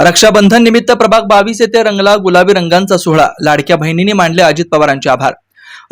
रक्षाबंधन निमित्त प्रभाग बावीस येथे रंगला गुलाबी रंगांचा सोहळा. लाडक्या बहिणींनी मांडले अजित पवारांचे आभार.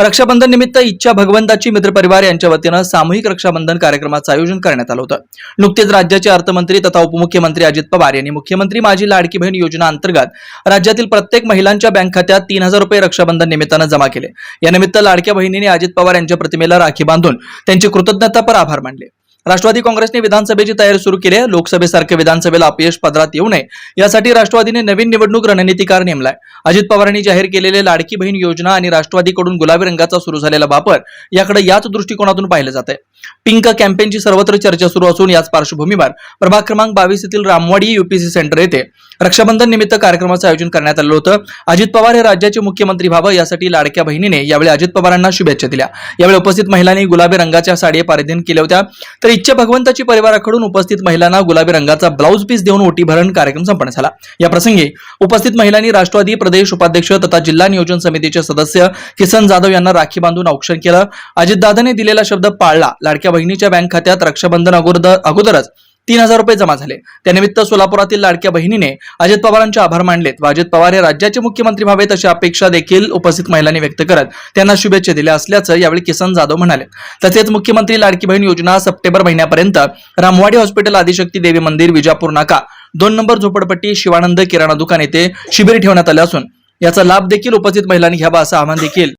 रक्षाबंधन निमित्त इच्छा भगवंताची मित्रपरिवार यांच्या वतीनं सामूहिक रक्षाबंधन कार्यक्रमाचं आयोजन करण्यात आलं होतं. नुकतेच राज्याचे अर्थमंत्री तथा उपमुख्यमंत्री अजित पवार यांनी मुख्यमंत्री माझी लाडकी बहीण योजना अंतर्गत राज्यातील प्रत्येक महिलांच्या बँक खात्यात तीन हजार रुपये रक्षाबंधन निमित्तानं जमा केले. यानिमित्त लाडक्या बहिणींनी अजित पवार यांच्या प्रतिमेला राखी बांधून त्यांची कृतज्ञतापर आभार मानले. राष्ट्रवादी काँग्रेसने विधानसभेची तयारी सुरू केली आहे. लोकसभेसारखे विधानसभेला अपयश पदरात येऊ नये. यासाठी राष्ट्रवादीने नवीन निवडणूक रणनीतिकार नेमलाय. अजित पवारांनी जाहीर केलेले लाडकी बहीण योजना आणि राष्ट्रवादीकडून गुलाबी रंगाचा सुरू झालेला वापर याकडे याच दृष्टिकोनातून पाहिलं जात आहे पिंक कॅम्पेनची सर्वत्र चर्चा सुरू असून याच पार्श्वभूमीवर प्रभाग क्रमांक बावीस येथील रामवाडी युपीसी सेंटर येथे रक्षाबंधन निमित्त कार्यक्रमाचं आयोजन करण्यात आलं होतं. अजित पवार हे राज्याचे मुख्यमंत्री व्हावं यासाठी लाडक्या बहिणीने यावेळी अजित पवारांना शुभेच्छा दिल्या. यावेळी उपस्थित महिलांनी गुलाबी रंगाच्या साडी परिधान केल्या होत्या. तर इच्छा भगवंताची परिवाराकडून उपस्थित महिलांना गुलाबी रंगाचा ब्लाऊज पीस देऊन ओटी भरण कार्यक्रम संपन्न झाला. या प्रसंगी उपस्थित महिलांनी राष्ट्रवादी प्रदेश उपाध्यक्ष तथा जिल्हा नियोजन समितीचे सदस्य किसन जाधव यांना राखी बांधून औक्षण केलं. अजितदादाने दिलेला शब्द पाळला. लाडक्या बहिणीच्या बँक खात्यात रक्षाबंधन अगोदर अगोदरच तीन हजार रुपये जमा झाले. त्यानिमित्त सोलापुरातील लाडक्या बहिणीने अजित पवारांचे आभार मानलेत व अजित पवार हे राज्याचे मुख्यमंत्री व्हावेत अशी अपेक्षा देखील उपस्थित महिलांनी व्यक्त करत त्यांना शुभेच्छा दिल्या असल्याचं यावेळी किसन जाधव म्हणाले. तसेच मुख्यमंत्री लाडकी बहीण योजना सप्टेंबर महिन्यापर्यंत रामवाडी हॉस्पिटल आदिशक्ती देवी मंदिर विजापूर नाका दोन नंबर झोपडपट्टी शिवानंद किराणा दुकान येथे शिबिर ठेवण्यात आले असून याचा लाभ देखील उपस्थित महिलांनी घ्यावा असं आवाहन देखील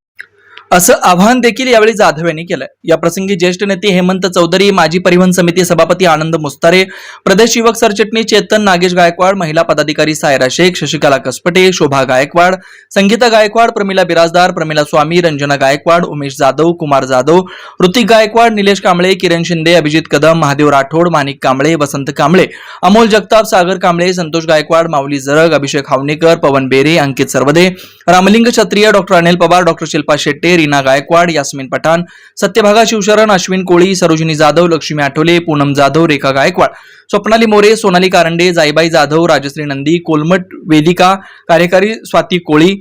असं आवाहन देखील यावेळी जाधव यांनी केलं या प्रसंगी ज्येष्ठ नेते हेमंत चौधरी माजी परिवहन समिती सभापती आनंद मुस्तारे प्रदेश युवक सरचिटणीस चेतन नागेश गायकवाड महिला पदाधिकारी सायरा शेख शशिकला कसपटे शोभा गायकवाड संगीता गायकवाड प्रमिला बिराजदार प्रमिला स्वामी रंजना गायकवाड उमेश जाधव कुमार जाधव ऋतिक गायकवाड निलेश कांबळे किरण शिंदे अभिजित कदम महादेव राठोड माणिक कांबळे वसंत कांबळे अमोल जगताप सागर कांबळे संतोष गायकवाड माऊली जरग अभिषेक हावणेकर पवन बेरे अंकित सरवदे रामलिंग क्षत्रिय डॉक्टर अनिल पवार डॉक्टर शिल्पा शेट्टे रीना गायकवाड यास्मिन पठाण सत्यभागा शिवशरण अश्विन कोळी सरोजिनी जाधव लक्ष्मी आठवले पूनम जाधव रेखा गायकवाड स्वप्नाली मोरे सोनाली कारंडे जाईबाई जाधव राजश्री नंदी कोलमट वेदिका कार्यकारी स्वाती कोळी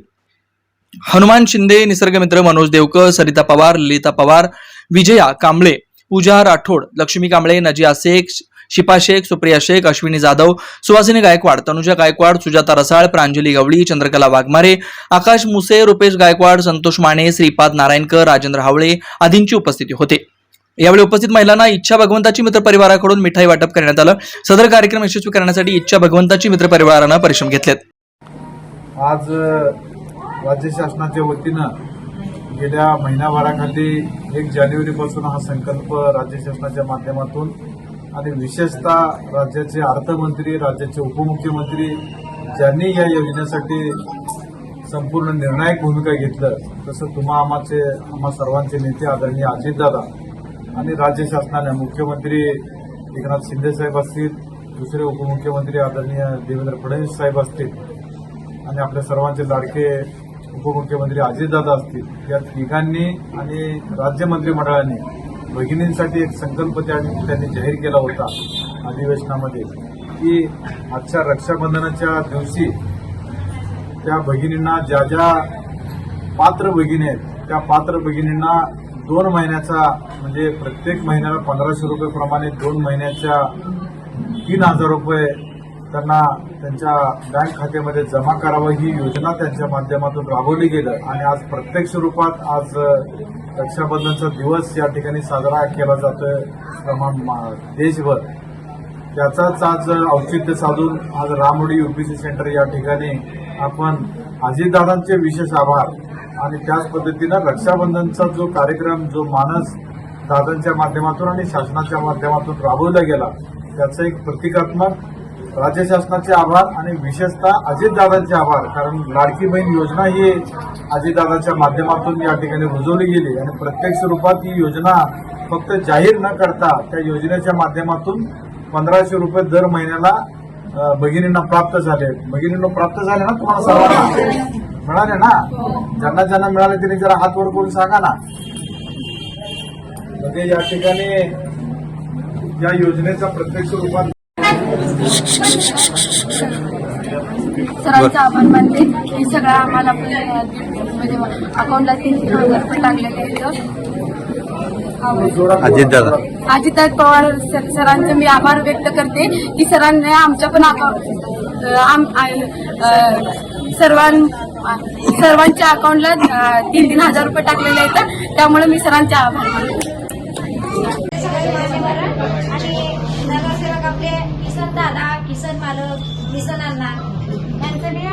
हनुमान शिंदे निसर्गमित्र मनोज देवकर सरिता पवार ललिता पवार विजया कांबळे पूजा राठोड लक्ष्मी कांबळे नजिया शेख शिपा शेख सुप्रिया शेख अश्विनी जाधव सुवासिनी गायकवाड तनुजा गायकवाड सुजाता रसाळ प्रांजली गवळी चंद्रकला वाघमारे आकाश मुसे रुपेश गायकवाड संतोष माने श्रीपाद नारायणकर राजेंद्र हावळे आदींची उपस्थिती होते. यावेळी उपस्थित महिलांना इच्छा भगवंताची मित्र परिवाराकडून मिठाई वाटप करण्यात आलं. सदर कार्यक्रम यशस्वी करण्यासाठी इच्छा भगवंताची मित्र परिवारानं परिश्रम घेतलेत. आज राज्य शासनाच्या वतीनं गेल्या महिनाभराखाली एक जानेवारीपासून हा संकल्प राज्य शासनाच्या माध्यमातून आणि विशेषतः राज्याचे अर्थमंत्री राज्याचे उपमुख्यमंत्री ज्यांनी या योजनेसाठी संपूर्ण निर्णायक भूमिका घेतलं तसं तुम्हा आम्हाचे आम्हा सर्वांचे नेते आदरणीय अजितदादा आणि राज्य शासनाने मुख्यमंत्री एकनाथ शिंदे साहेब असतील दुसरे उपमुख्यमंत्री आदरणीय देवेंद्र फडणवीस साहेब असतील आणि आपल्या सर्वांचे लाडके उपमुख्यमंत्री अजितदादा असतील या तिघांनी आणि राज्य मंत्रिमंडळाने भगिनींसाठी एक संकल्प त्या त्यांनी जाहीर केला होता अधिवेशनामध्ये की आजच्या रक्षाबंधनाच्या दिवशी त्या भगिनींना ज्या ज्या पात्र भगिनी आहेत त्या पात्र भगिनींना दोन महिन्याचा म्हणजे प्रत्येक महिन्याला पंधराशे रुपयेप्रमाणे दोन महिन्याच्या तीन हजार रुपये त्यांना त्यांच्या बँक खात्यामध्ये जमा करावं ही योजना त्यांच्या माध्यमातून राबवली गेलं. आणि आज प्रत्यक्ष रूपात आज रक्षाबंधनचा दिवस या ठिकाणी साजरा केला जातोय. प्रमाण मा- देशभर. त्याचाच आज औचित्य साधून आज रामोडी युपीसी सेंटर या ठिकाणी आपण अजितदादांचे विशेष आभार आणि त्याच पद्धतीनं रक्षाबंधनचा जो कार्यक्रम जो मानस दादांच्या माध्यमातून आणि शासनाच्या माध्यमातून राबवला गेला त्याचं एक प्रतिकात्मक राज्य शासनाचे आभार आणि विशेषतः अजितदादांचे आभार. कारण लाडकी बहीण योजना ही अजितदादाच्या माध्यमातून या ठिकाणी रुजवली गेली आणि प्रत्यक्ष रूपात ही योजना फक्त जाहीर न करता त्या योजनेच्या माध्यमातून पंधराशे रुपये दर महिन्याला भगिनींना प्राप्त झाले. भगिनींना प्राप्त झाले ना तुम्हाला सर्वांना? मिळाले ना? ज्यांना ज्यांना मिळाले त्यांनी जरा हात वर करून सांगा ना. म्हणजे या ठिकाणी या योजनेचा प्रत्यक्ष रूपात सरांचा आभार मानते. हे सगळं आम्हाला म्हणजे अकाउंटला तीन तीन हजार रुपये टाकलेले आहेत अजितदादा पवार सर- सरांचे मी आभार व्यक्त करते. की सरांनी आमच्या पण अकाउंट सर्वां सर्वांच्या अकाउंटला तीन तीन हजार रुपये टाकलेले आहेत. त्यामुळे मी सरांचे आभार मानते आणि नगरसेवक आपले किसन दादा किसन मालक किसन अण्णा यांचं मी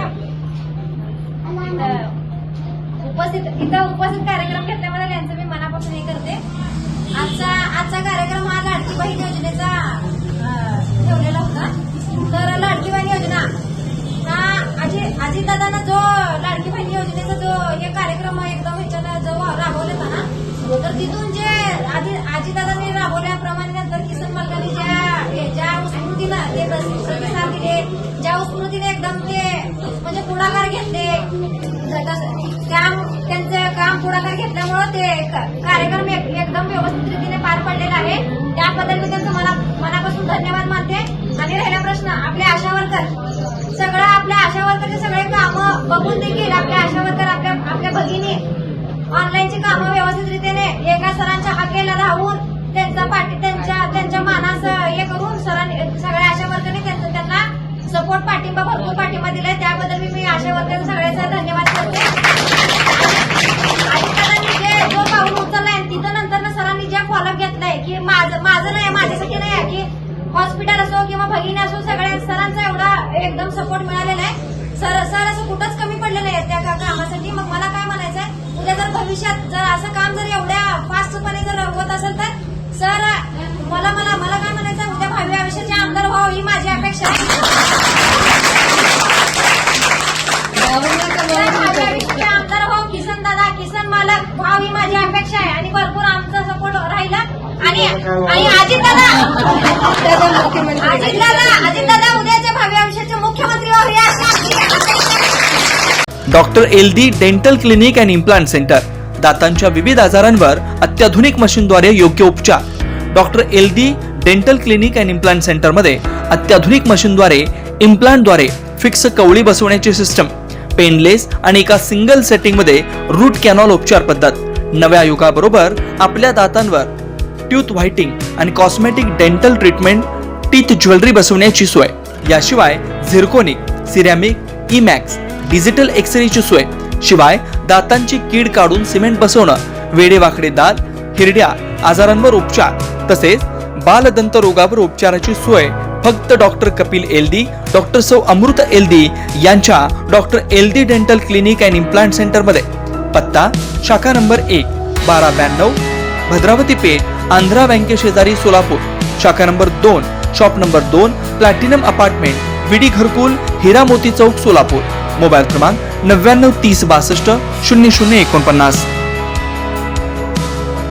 उपस्थित इथं उपस्थित कार्यक्रम घेतल्याबद्दल यांचं मी मनापासून हे करते. आजचा आजचा कार्यक्रम हा लाडकी बहीण योजनेचा ठेवलेला होता. तर लाडकी बहीण योजना हा दादा अजितदादांना जो लाडकी पुढाकार ते कार्यक्रम एक- एकदम व्यवस्थित रीतीने पार पडलेला आहे. त्याबद्दल मी त्यांचं मना मनापासून धन्यवाद मानते. आणि राहिला प्रश्न आपले आशा वर्कर सगळं आपल्या आशा वर्करचे सगळे कामं बघून देखील आपल्या आशा वर्कर आपल्या भविष्यात जर असं काम जर एवढ्या फास्टपणे जर होत असेल तर सर मला मला मला काय म्हणायचं? उद्या भावी आयुष्याचे आमदार व्हावं ही माझी अपेक्षा आहे. भावी आमदार व्हावं किसन दादा किसन मालक व्हाव ही माझी अपेक्षा आहे. आणि भरपूर आमचा सपोर्ट राहिला. आणि आणि अजित दादा अजित दादा अजित दादा उद्याच्या भावी आयुष्याचे मुख्यमंत्री व्हावे अशी. Doctor L D dental clinic and implant centre. दातांच्या विविध आजारांवर अत्याधुनिक मशीनद्वारे योग्य उपचार. Doctor L D dental clinic and implant सेंटरमध्ये अत्याधुनिक मशीनद्वारे इम्प्लांटद्वारे फिक्स कवळी बसवण्याची सिस्टम पेनलेस आणि एका सिंगल सेटिंगमध्ये रूट कॅनॉल उपचार पद्धत. नव्या युगाबरोबर आपल्या दातांवर ट्यूथ व्हाइटिंग आणि cosmetic dental treatment teeth jewellery बसवण्याची सोय. याशिवाय झिरकोनिक सिरॅमिक इमॅक्स डिजिटल एक्सरेची सोय. शिवाय दातांची कीड काढून सिमेंट बसवणं वेडेवाकडे दात हिरड्या आजारांवर उपचार तसेच बालदंत रोगावर उपचाराची सोय फक्त डॉक्टर कपिल एलदी डॉक्टर सौ अमृत एलदी यांच्या doctor Eldi dental clinic and implant सेंटरमध्ये. पत्ता शाखा नंबर एक बारा ब्याण्णव भद्रावती पेठ आंध्रा बँके शेजारी सोलापूर. शाखा नंबर दोन शॉप नंबर दोन प्लॅटिनम अपार्टमेंट विडी घरकुल हिरा मोती चौक सोलापूर. मोबाईल क्रमांक नव्याण्णव तीस बासष्ट शून्य शून्य एकोणपन्नास.